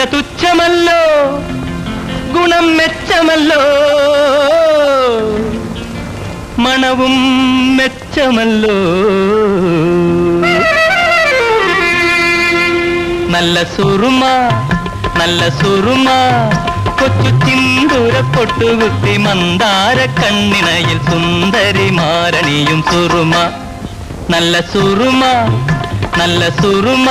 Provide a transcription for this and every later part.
വില തുച്ഛമല്ലോ ഗുണം മെച്ചമല്ലോ മണവും മെച്ചമല്ലോ നല്ല സുറുമ നല്ല സുറുമ കൊച്ചു ചിന്തൂര പൊട്ടുകുത്തി മന്ദാര കണ്ണിണയിൽ സുന്ദരി മാരണിയും സുറുമ നല്ല സുറുമ നല്ല സുറുമ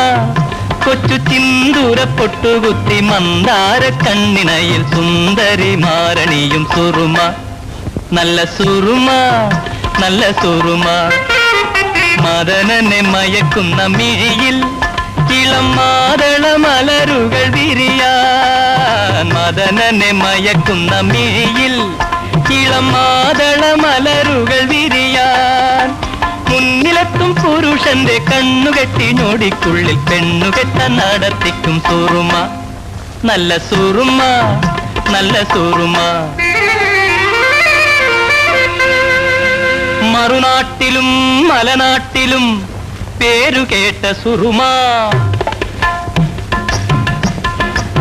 കൊച്ചു ചിന്തൂര പൊട്ടുകുത്തി മന്ദാര കണ്ണിനയിൽ സുന്ദരി മാരണിയും സുറുമ. നല്ല സുറുമ നല്ല സുറുമ. മദനനെ മയക്കുന്ന മിഴിയിൽ ഇളം മാതള മലരുകൾ വിരിയാൻ. മദനനെ മയക്കുന്ന മിഴിയിൽ ഇളം മാതള മലരുകൾ വിരിയാൻ. മുന്നിലെത്തും പുരുഷന്റെ കണ്ണുകെട്ടി ഞൊടിക്കുള്ളിൽ പെണ്ണുകെട്ട നടത്തിക്കും സുറുമ. നല്ല സുറുമ നല്ല സുറുമ. മറുനാട്ടിലും മലനാട്ടിലും പേരുകേട്ട സുറുമ.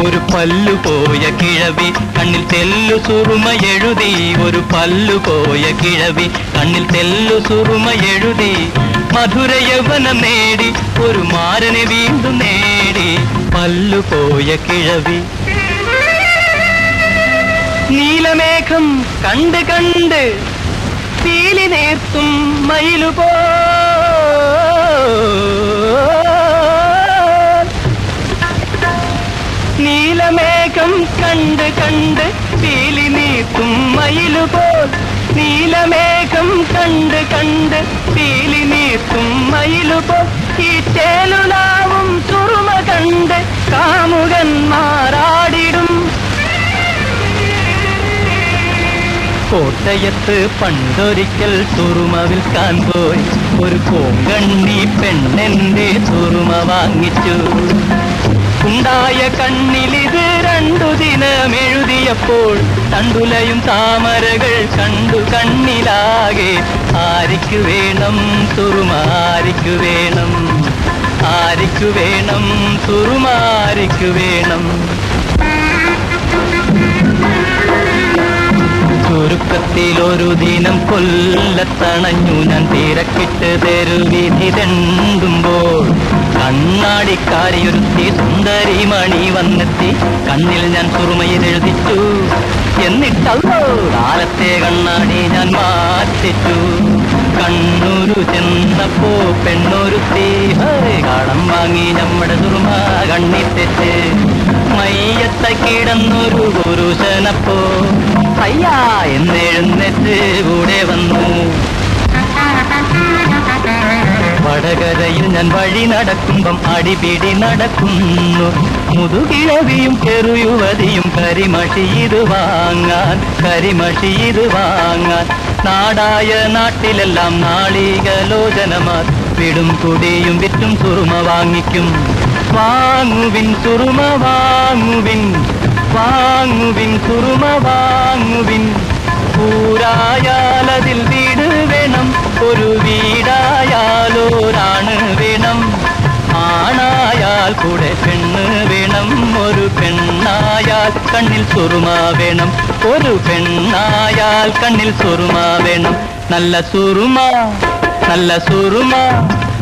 ഒരു പല്ലു പോയ കിഴവി കണ്ണിൽ തെല്ലു സുറുമ എഴുതി. ഒരു പല്ലു പോയ കിഴവി കണ്ണിൽ തെല്ലു സുറുമ എഴുതി. മധുര യവനം നേടി ഒരു മാരനെ വീണ്ടും നേടി. പല്ലു പോയ കിഴവി. നീലമേഘം കണ്ട് കണ്ട് പീലി നേർത്തും മയിലുപോ. കണ്ട് പീലി നീർത്തും മയിലുപോൽ. നീലമേഘം കണ്ട് കണ്ട് പീലി നീത്തും മയിലുപോൽ. ഈ ചേലുലാവും ചുറുമ കണ്ട് കാമുകന്മാരാടിടും കോട്ടയത്ത് പണ്ടൊരിക്കൽ തുറുമ വിൽക്കാൻ പോയി. ഒരു കോങ്കണ്ണി പെണ്ണെന്റെ തുറുമ വാങ്ങിച്ചു. ഉണ്ടായ കണ്ണിലിത് രണ്ടു ദിനം എഴുതിയപ്പോൾ തണ്ടുലയും താമരകൾ കണ്ടു കണ്ണിലാകെ. ആരിക്കു വേണം തുറുമാരിക്കു വേണം? ആരിക്കു വേണം തുറുമാരിക്കു വേണം? ചുരുക്കത്തിലൊരു ദിനം കൊല്ലത്തണഞ്ഞു ഞാൻ തിരക്കിട്ട് തെരുവിധി തെണ്ടുമ്പോൾ കണ്ണാടിക്കാരി ഒരുത്തി സുന്ദരി മണി വന്നെത്തി. കണ്ണിൽ ഞാൻ സുറുമയിലെഴുതിച്ചു എന്നിട്ടല്ലോ കാലത്തെ കണ്ണാടി ഞാൻ മാറ്റിച്ചു. കണ്ണൂരു ചെന്നപ്പോ പെണ്ണൊരുത്തി കടം വാങ്ങി നമ്മുടെ സുറുമ കണ്ണിത്തെറ്റ്. മയ്യത്ത കിടന്നൊരു പുരുഷനപ്പോ. അയ്യാ എന്നെഴുന്നേറ്റ് കൂടെ വന്നു. ഞാൻ വഴി നടക്കുമ്പം അടിപിടി നടക്കുന്നു. മുതുകിഴവിയും ചെറുയുവതിയും കരിമഷി ഇത് വാങ്ങാൻ കരിമഷി ഇത് വാങ്ങാൻ. നാടായ നാട്ടിലെല്ലാം നാളികലോചനമാർ വിടും കുടിയും വിറ്റും സുറുമ വാങ്ങിക്കും. വാങ്ങുവിൻ സുറുമ വാങ്ങുവിൻ വാങ്ങുവിൻ സുറുമ വാങ്ങുവിൻ. പൂരായാലതിൽ വീട് വേണം ഒരു വീടായാലോരാണ് ആണായാൽ കൂടെ പെണ്ണ് വേണം ഒരു പെണ്ണായാൽ കണ്ണിൽ സുറുമ വേണം ഒരു പെണ്ണായാൽ കണ്ണിൽ സുറുമ വേണം നല്ല സുറുമ നല്ല സുറുമ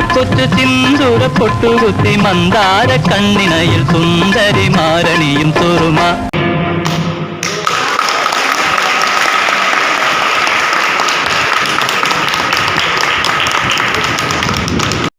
കൊച്ചു സിന്ദൂര പൊട്ടുകുത്തി മന്ദാര കണ്ണിനയിൽ സുന്ദരി മാരണിയും സുറുമ